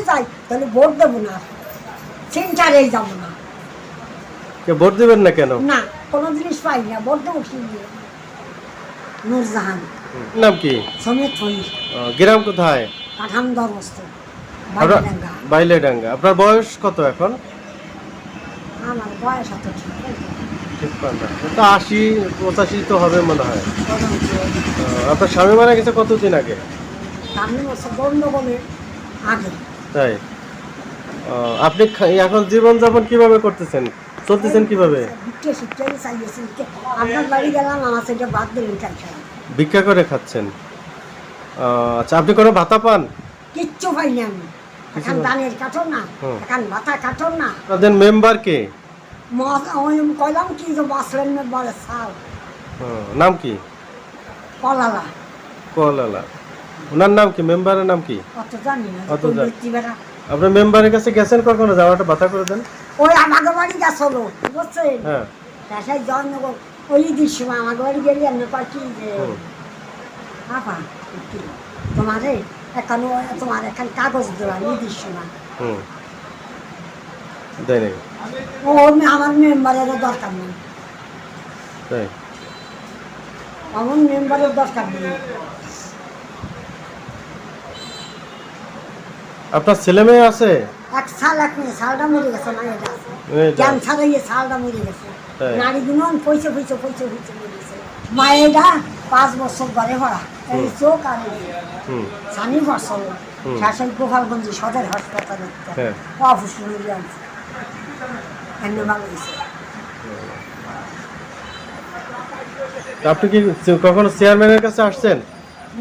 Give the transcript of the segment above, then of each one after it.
যদি যাই তাহলে ভোট দেবো না। সেন্টারেই যাব না। কে ভোট দিবেন না কেন? না কোনো জিনিস পাই না ভোট দেবো কি দিয়ে? নূরজাহান। নাম কি? সমেত হই গ্রাম কোথায়? কাঠাম দরবস্ত বাগডাঙ্গা বাইলেডাঙ্গা। আপনার বয়স কত এখন? আমার বয়স এত তো আশি পঁচাশি তো হবে মনে হয়। আপনার স্বামী মারা গেছে কতদিন আগে? আগে। তাই? আপনি এখন জীবনযাপন কীভাবে করতেছেন? চলতেছেন কীভাবে? ভিক্ষে করে খাচ্ছেন। আচ্ছা আপনি কোনো ভাতা পান? কিচ্ছু পাইনি আমি। এখন না? দানের কাঠন না এখন মাথা কাঠন না। আপনাদের মেম্বার কে? কইলাম কি যে বাসলেন বলে সাল। নাম কি? কলালা। কলালা। ওনার নাম কি? মেম্বারের নাম কি? অত জানি না অত জানি- ব্যক্তি বেড়া আপনি মেম্বারের কাছে গেছেন কখনো? যাওয়াটা ভাতা করে দেন। ওই আমাকে বাড়ি গেছিল বুঝছেন হ্যাঁ। পেশায় জন্মগর ওই সময় আমাকে বাড়ি গেলি আমি কি যে কি তোমারে? এখন তোমার এখন কাগজ দেওয়া হুম দেয় নাকি? ও আমার মেম্বারেরও দরকার নেই। আমার মেম্বারের দরকার নেই। আপনার ছেলে মেয়ে আছে? এক সাল এক মেয়ে সালটা মরে গেছে না এটা। আছে এইটা। ক্যান্সার হয়ে সালটা মরে গেছে। নারী গুণন পয়সা পয়সা পয়সা পয়সা মরে গেছে। মায়েরা পাঁচ বছর ঘরে ভরা এই চোখ আর হুম। সানি হুম। শাসন গোপালগঞ্জ সদর হাসপাতালে হ্যাঁ। অফিস মিলে আনছে। হয়েছে আপনি কি কখনো চেয়ারম্যানের কাছে আসছেন?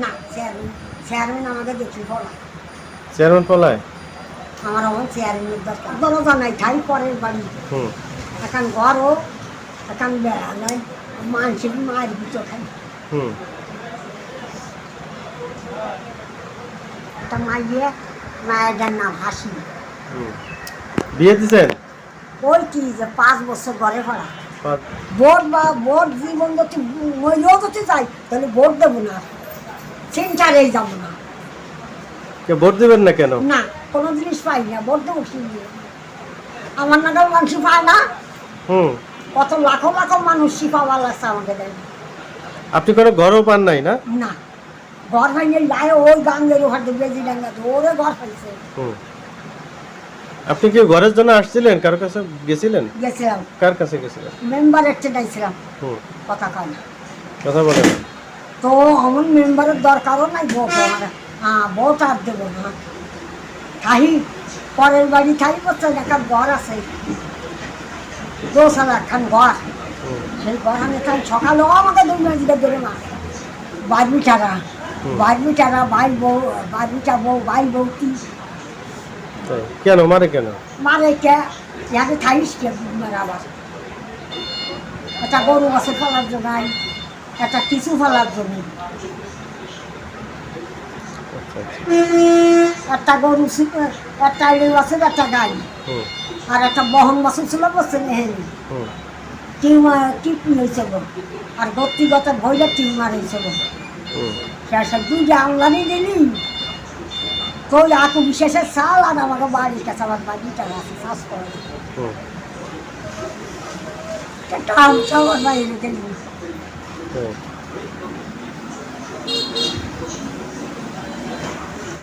না চেয়ারম্যান চেয়ারম্যান আমাকে দেখি বলা। চেয়ারম্যান পলায়? আমার আমার চেয়ারম্যানের দরকার। দরজা নাই ঠাই পরের বাড়ি। হুম। এখন ঘরও এখন বেড়া নাই। মানুষের মায়ের ভিতর খাই হুম। একটা মাইয়ে মায়ের নাম হাসি। হুম। বিয়ে দিছেন? ওই কি যে পাঁচ বছর ঘরে পড়া ভোট বা ভোট জীবন যদি মরিও যদি যাই তাহলে ভোট দেবো না। সেন্টারেই যাব না। কে ভোট দিবেন না কেন? না কোনো জিনিস পাই না ভোট দেবো কি আমার নাগাল মানুষ পায় না। হুম। কত লাখো লাখো মানুষ শিপাওয়া লাগছে আমাকে দেয়। আপনি কোনো ঘরও পান নাই না? না। ঘর ভাঙে যায় ওই গাঙ্গের ওখানে বেজি ডাঙ্গা ওরে ঘর পাইছে। হুম। আপনি কি ঘরের জন্য আসছিলেন? কার কাছে গেছিলেন? গেছিলাম। কার কাছে গেছিলেন? মেম্বার একটা ডাইছিলাম হুম। কথা কয় কথা বলেন। তো আমার মেম্বারের দরকারও নাই ভোট আমার। হ্যাঁ ভোট আর দেবো না। থাহি পরের বাড়ি থাই করছে একটা ঘর আছে। দোসালা একখান ঘর। সেই ঘর আমি তাই সকালেও আমাকে দুই ধরে মার। বারবিটারা হুম। বারবিটারা ভাই বউ বারবিটা বউ ভাই বউ কি কেন মারে কেন? মারে কে? ইয়াকে থাইস কে আবার? একটা গরু আছে ফেলার জন্য একটা কিছু ফেলার জন্য। একটা গরু ছিল একটা ইয়ে আছে একটা গাই। আর একটা বহন বাসন ছিল বসে হুম। টিউমার টিপি গো। আর ব্যক্তিগত ভইলে টিউমার হয়েছে গো। হুম। শেষে দুইটা আমদানি দিলি তো আকু বিশেষের সাল আর আমাকে বাড়ির কাছে আমার বাড়িটা আছে শ্বাস করে। একটা আমসা আমার বাইরে।